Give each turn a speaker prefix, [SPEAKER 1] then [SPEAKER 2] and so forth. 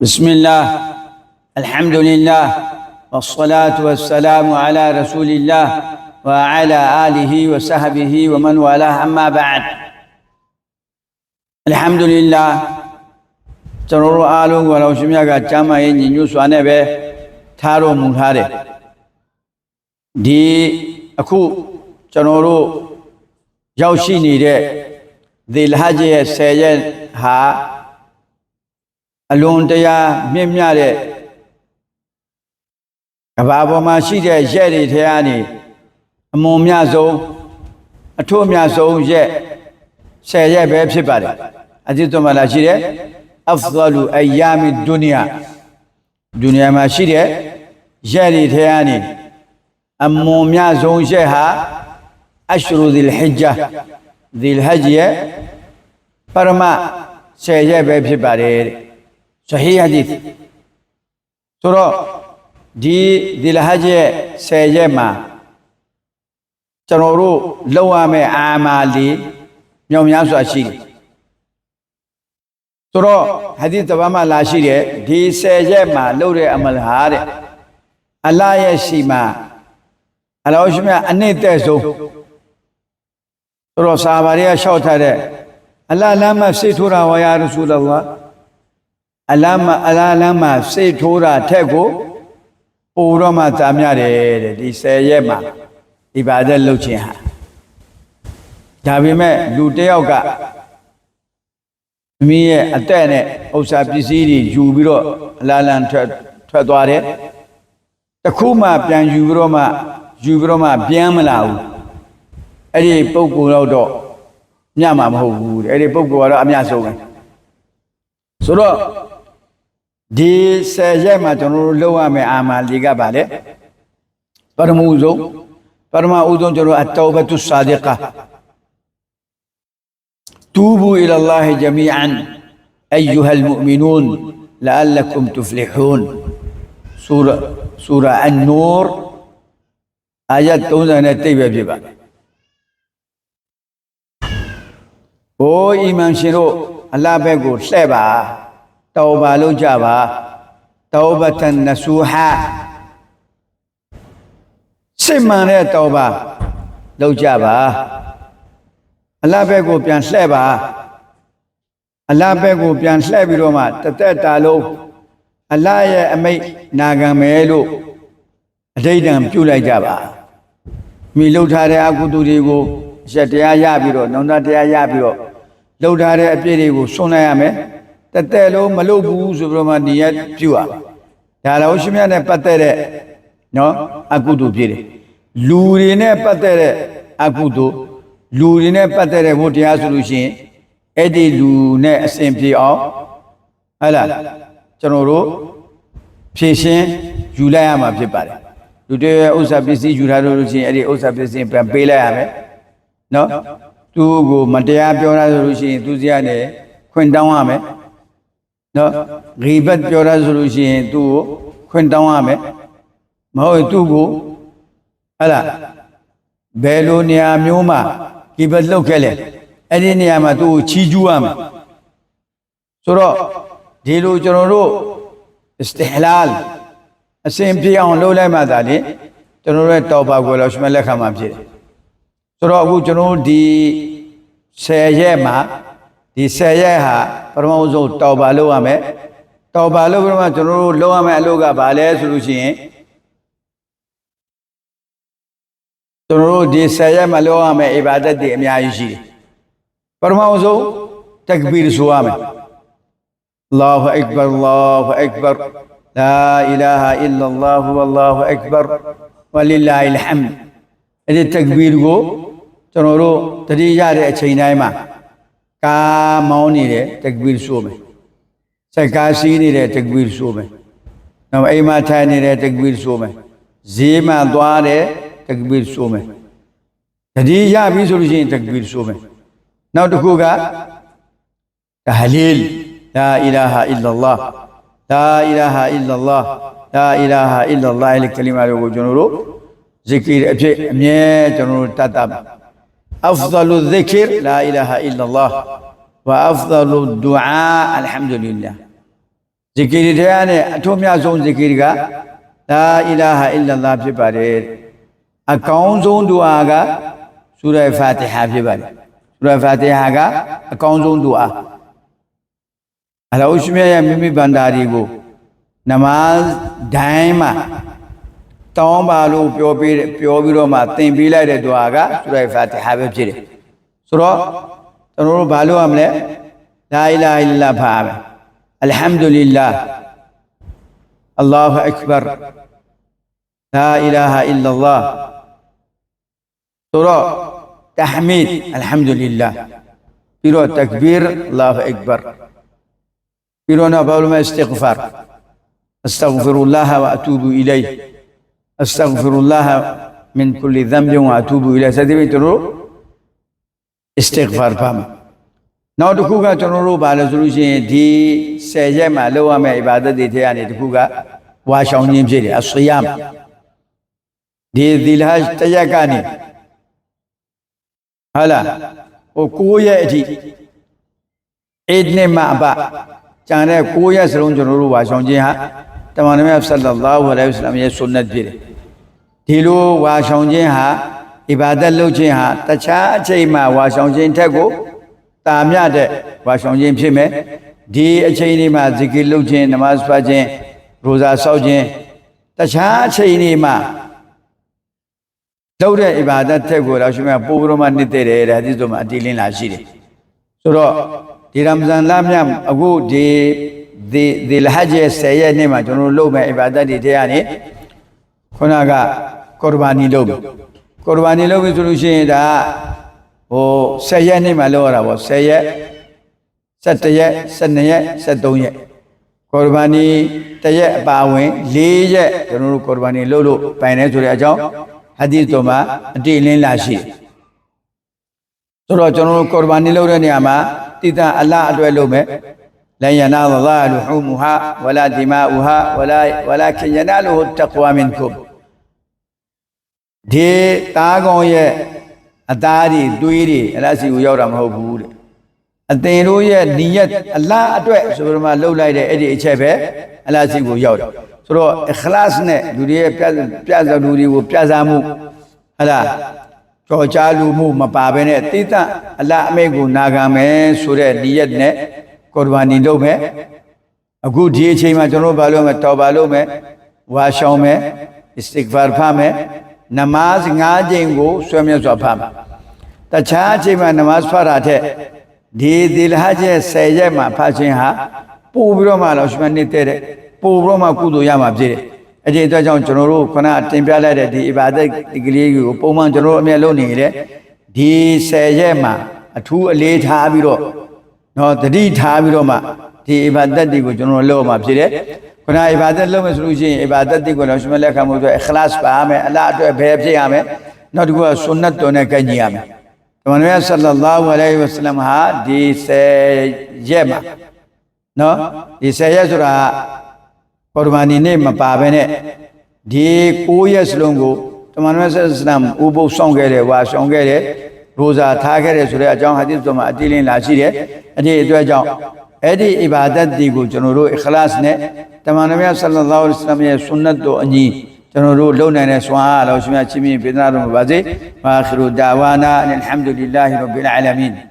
[SPEAKER 1] بسم الله الحمد لله والصلاة والسلام على رسول الله وعلى آله وصحبه ومن والاه أما بعد الحمد لله ကျွန်တော်တို့အားလုံးကိုလောရှင်မြတ်ကကျမ်းမာရေးညီညွတ်စွာနဲ့ပဲထားတော်မူထားတယ်ဒီအခုကျွန်တော်တို့ရောက်ရှိနေတဲ့ဒီလဟဂျ်ရဲ့10ရက်ဟာ အလွန်တရာမြင့်မြတ်တဲ့ကဘာပေါ်မှာရှိတဲ့ရက်တွေထဲကနေအမွန်မြဆုံးအထုမြဆုံးရက်ဆယ်ရက်ပဲဖြစ်ပါတယ်အဇိတုမလာရှိတယ်အဖ်ဒလူအယာမီဒုနီယာဒုနီယာမှာရှိတဲ့ရက်တွေထဲကနေအမွန်မြဆုံးရက်ဟာအရှရုဇီလ်ဟဂျ်ဂျာဇီလ်ဟဂျ်ရဲ့ပရမဆယ်ရက်ပဲဖြစ်ပါတယ်တဲ့ န်တော်တို့လောက်ရမယ့်အာမာလီမြောင်များစွာရှိတယ်ဆိုတော့ဟာဒီသဘာမှလာရှိတယ်ဒီ10ရက်မှာလုပ်တဲ့အမလဟာတဲ့အလ္လာဟ်ရဲ့ရှိမှာအလောရှိမြအနှစ်သက်ဆုံးဆိုတော့စာဘာတွေကလျှောက်ထားတဲ့အလ္လာဟ်လမ်းမှာစိတ်ထိုးတာဝါယာရဆူလလာ အလ္လာဟ်မှာအလ္လာဟ်လမ်းမှာစိတ်ထိုးတာထက်ကိုပိုတော့မှသာမြတယ်တဲ့ဒီ10ရက်မှာဒီပါတဲ့လှုပ်ခြင်းဟာဒါပေမဲ့လူတစ်ယောက်ကမိရဲ့အသက်နဲ့ဥစ္စာပစ္စည်းတွေယူပြီးတော့အလာလန်ထွက်ထွက်သွားတယ်တခုမှပြန်ယူပြီးတော့မှယူပြီးတော့မှပြန်မလာဘူးအဲ့ဒီပုံကူတော့တော့ညမှာမဟုတ်ဘူးတဲ့အဲ့ဒီပုံကူကတော့အများဆုံးပဲ ဆိုတော့ဒီ10ရက်မှာကျွန်တော်တို့လုပ်ရမယ့်အာမာလီကပါလေပထမဦးဆုံးပထမဦးဆုံးကျွန်တော်အတောဘတုစာဒီကာတူဘူအီလာလာဟ်ဂျမီအန်အယူဟလ်မူမီနူန်လာလကုမ်တူဖလီဟူန်ဆူရာဆူရာအန်နူရ်အာယတ်38ပဲဖြစ်ပါတယ်။အိုးအီမန်ရှင်တို့ လဘက်ကိုပြန်လှဲ့ပါအလဘက်ကိုပြန်လှဲ့ပြီးတော့မှတသက်တာလုံးအလရဲ့အမိတ်နာခံမယ်လို့အဋိဋ္ဌံပြုလိုက်ကြပါမိလှုပ်ထားတဲ့အကုသိုလ်တွေကိုအရက်တရားရပြီးတော့နောင်တတရားရပြီးတော့ လှုပ်ထားတဲ့အပြည့်တွေကိုဆွန့်လိုက်ရမယ်တသက်လုံးမလှုပ်ဘူးဆိုပြီးတော့မှနေရပြုရဒါတော့ရှင်မြတ်နဲ့ပတ်သက်တဲ့နော်အကုသိုလ်ပြည့်တယ်လူတွေနဲ့ပတ်သက်တဲ့အကုသိုလ်လူတွေနဲ့ပတ်သက်တဲ့ဘုရားဆိုလို့ရှိရင်အဲ့ဒီလူနဲ့အစဉ်ပြေအောင်ဟဲ့လားကျွန်တော်တို့ဖြည့်ရှင်းယူလိုက်ရမှာဖြစ်ပါတယ်လူတွေဥစ္စာပစ္စည်းယူထားလို့ရှိရင်အဲ့ဒီဥစ္စာပစ္စည်းပြန်ပေးလိုက်ရမယ်နော် သူ့ကိုမတရားပြောတာဆိုလို့ရှိရင်သူစရနဲ့ခွင့်တောင်းရမယ်နော်ဂိဘတ်ပြောတာဆိုလို့ရှိရင်သူ့ကိုခွင့်တောင်းရမယ်မဟုတ်ရင်သူ့ကိုဟဲ့လားဘယ်လိုနေရာမျိုးမှာဒီဘက်လှုပ်ခဲ့လဲအဲ့ဒီနေရာမှာသူ့ကိုချီးကျူးရမှာဆိုတော့ဒီလိုကျွန်တော်တို့ istihlal အစဉ်ပြေအောင်လုပ်လိုက်မှသာလေကျွန်တော်တို့ရဲ့တောပါကိုလည်းရှမလက်ခံမှာဖြစ်တယ် ဆိုတော့အခုကျွန်တော်တို့ဒီ10ရက်မှာဒီ10ရက်ဟာပထမဆုံးတောပါလုပ်ရမယ်တောပါလုပ်ပြီးမှကျွန်တော်တို့လုပ်ရမယ့်အလုပ်ကဘာလဲဆိုလို့ရှိရင်ကျွန်တော်တို့ဒီဆယ်ရက်မှာလုပ်ရမယ့်အဘာဒတ်တွေအများကြီးရှိတယ်ပထမဆုံးတကဘီရဆိုရမယ် الله أكبر الله أكبر لا إله إلا الله والله أكبر ولله الحمد အဲ့ဒီတ ကဘီရကိုကျွန်တော်တို့တတိရတဲ့အချိန်တိုင်းမှာကာမောင်းနေတဲ့တကဘီရဆိုမယ်စက်ကားစီးနေတဲ့တကဘီရဆိုမယ်နောက်အိမ်မှာထိုင်နေတဲ့တကဘီရဆိုမယ်ဈေးမှာသွားတဲ့တကဘီရဆိုမယ်တတိယပြီဆိုလို့ရှိရင်တကဘီရဆိုမယ်နောက်တစ်ခုကတဟလီလ်လာအီလာဟာအီလာလာလာအီလာဟာအီလာလာလာအီလာဟာအီလာလာအဲ့ဒီကလီမာတွေကိုကျွန်တော်တို့ဇီကီအဖြစ်အမြဲကျွန်တော်တို့တတ်တတ် أفضل الذكر لا إله إلا الله وأفضل الدعاء الحمد لله ذكر يعني أتوم يا زون ذكر لا إله إلا الله في بارير أكون زون دعاء سورة فاتحة في بارير سورة فاتحة أكون زون دعاء على أشمي يا ميمي بنداري نماز دائما တောင်းပါလို့ပြောပေးပြောပြီးတော့မှသင်ပေးလိုက်တဲ့ဒွါကဆူရိုက်ဖာတီဟာပဲဖြစ်တယ်ဆိုတော့ကျွန်တော်တို့ဘာလုပ်ရမလဲလာအီလာအီလာဖာပဲအလ်ဟမ်ဒူလ illah အလ္လာဟ်အက်ဘာလာအီလာဟာအီလာလာဆိုတော့တဟမီဒ်အလ်ဟမ်ဒူလ illah ပြီးတော့တက်ဘီရ်အလ္လာဟ်အက်ဘာပြီးတော့နောက်ဘာလို့မလဲအစ်စတိဂ်ဖာအစတဂ်ဖီရူလာဟ်ဝအတူဘူအီလိုင် ကျွန်တော်တို့ istighfar ပါမယ်နောက်တစ်ခုကကျွန်တော်တို့ဘာလဲဆိုလို့ရှိရင်ဒီ10ရက်မှာလုပ်ရမယ့် ibadat တွေထဲကနေတစ်ခုကဝါရှောင်ခြင်းဖြစ်တယ်အဆွေယမ်ဒီဒီလဟ်တရက်ကနေဟာလားဟို9ရက်အထိအိဒ်နဲ့မှအပကျန်တဲ့9ရက်စလုံးကျွန်တော်တို့ဝါရှောင်ခြင်းဟာတမန်တော်မြတ်ဆလ္လာလာဟူအလိုင်းဝဆလမ်ရဲ့ဆွန်နတ်ဖြစ်တယ် ဒီလိုဝါရှောင်ခြင်းဟာအီဘာဒတ်လုပ်ခြင်းဟာတခြားအချိန်မှာဝါရှောင်ခြင်းထက်ကိုတာမြတဲ့ဝါရှောင်ခြင်းဖြစ်မယ်ဒီအချိန်လေးမှာဇီကီလုပ်ခြင်းနမတ်ဖတ်ခြင်းရိုဇာဆောက်ခြင်းတခြားအချိန်လေးမှာလုပ်တဲ့အီဘာဒတ်ထက်ကိုတော့ရှိမှပို့ပြီးတော့မှနှစ်တဲ့တယ်ဒါဒီဆိုမှအတိလင်းလာရှိတယ်ဆိုတော့ဒီရမဇန်လမြတ်အခုဒီဒီဒီလဟဂျ်ရဲ့10ရက်နေ့မှာကျွန်တော်တို့လုပ်မဲ့အီဘာဒတ်တွေထဲကနေခုနက ကော်ဘာနီလုပ်ပြီကော်ဘာနီလုပ်ပြီဆိုလို့ရှိရင်ဒါဟို10ရက်နေ့မှာလုပ်ရတာပေါ့10ရက်17ရက်12ရက်13ရက်ကော်ဘာနီတရက်အပါဝင်4ရက်ကျွန်တော်တို့ကော်ဘာနီလုပ်လို့ပိုင်နေဆိုတဲ့အကြောင်းဟဒီသ်တော်မှာအတိအလင်းလာရှိတယ်ဆိုတော့ကျွန်တော်တို့ကော်ဘာနီလုပ်တဲ့နေရာမှာတည်တံအလအတွက်လုပ်မယ်လန်ယနာလလာလူဟူမူဟာဝလာဒီမာအူဟာဝလာဝလာခင်ယနာလူတကွာမင်ကုမ် ဒီသားကောင်ရဲ့အသားတွေတွေးတွေအဲ့ဒါစီကိုရောက်တာမဟုတ်ဘူးတဲ့အသင်တို့ရဲ့နီယတ်အလားအတွက်ဆိုပြီးတော့မှလှုပ်လိုက်တဲ့အဲ့ဒီအချက်ပဲအလားစီကိုရောက်တယ်ဆိုတော့အခလတ်နဲ့လူတွေရဲ့ပြပြဇလူတွေကိုပြဇာမှုဟလားကြော်ကြားလူမှုမပါဘဲနဲ့တိတအလားအမိတ်ကိုနာခံမယ်ဆိုတဲ့နီယတ်နဲ့ကော်ဘာနီလုပ်မယ်အခုဒီအချိန်မှာကျွန်တော်တို့ဘာလုပ်မလဲတော်ဘာလုပ်မယ်ဝါရှောင်းမယ်အစ္စတိဂ်ဖာဖာမယ် နမတ်၅ချိန်ကိုဆွဲမြတ်စွာဖာမယ်တခြားအချိန်မှာနမတ်ဖာတာထက်ဒီဒီလဟဂျ်ရဲ့10ရက်မှာဖတ်ခြင်းဟာပို့ပြီးတော့မှလောရှမနေတဲ့တဲ့ပို့ပြီးတော့မှကုသိုလ်ရမှာဖြစ်တယ်အဲ့ဒီအတွက်ကြောင့်ကျွန်တော်တို့ခဏတင်ပြလိုက်တဲ့ဒီအဘာဒတ်ဒီကလေးကိုပုံမှန်ကျွန်တော်တို့အမြဲလုပ်နေတယ်ဒီ10ရက်မှာအထူးအလေးထားပြီးတော့နော်တတိထားပြီးတော့မှဒီအဘာဒတ်တွေကိုကျွန်တော်တို့လုပ်မှာဖြစ်တယ် ခဏအဘာဒတ်လုပ်မယ်ဆိုလို့ရှိရင်အဘာဒတ်တွေကိုလောရှမလက်ခံမှုအတွက်အခလတ်ပါမယ်အလားအတွက်ဘယ်ဖြစ်ရမယ်နောက်တစ်ခုကဆွန်နတ်တော်နဲ့ကန့်ညီရမယ်တမန်တော်ဆလ္လာလာဟူအလိုင်းဝဆလမ်ဟာဒီ10ရက်မှာနော်ဒီ10ရက်ဆိုတာပေါ်ဒမာနီနေ့မပါဘဲနဲ့ဒီ9ရက်စလုံးကိုတမန်တော်ဆလ္လာလမ်ဥပုပ်ဆောင်ခဲ့တယ်ဝါဆောင်ခဲ့တယ်ရိုဇာထားခဲ့တယ်ဆိုတဲ့အကြောင်းဟာဒီဆိုမှာအတိလင်းလာရှိတယ်အဲ့ဒီအတွက်ကြောင့် အဲ့ဒီအီဘာဒတ်တွေကိုကျွန်တော်တို့အခလတ်နဲ့တမန်တော်ဆလ္လာလာဟူအလိုင်းဝဆလမ်ရဲ့ဆွန်နတ်တော်အညီကျွန်တော်တို့လုံနိုင်တဲ့ဆွမ်းအားလောရှင်မြတ်ချင်းမြင့်ပေးသနာတော်မူပါစေ။မာခရူဒါဝါနာအလ်ဟမ်ဒူလ illah ရဘ်ဘီလ်အာလမင်။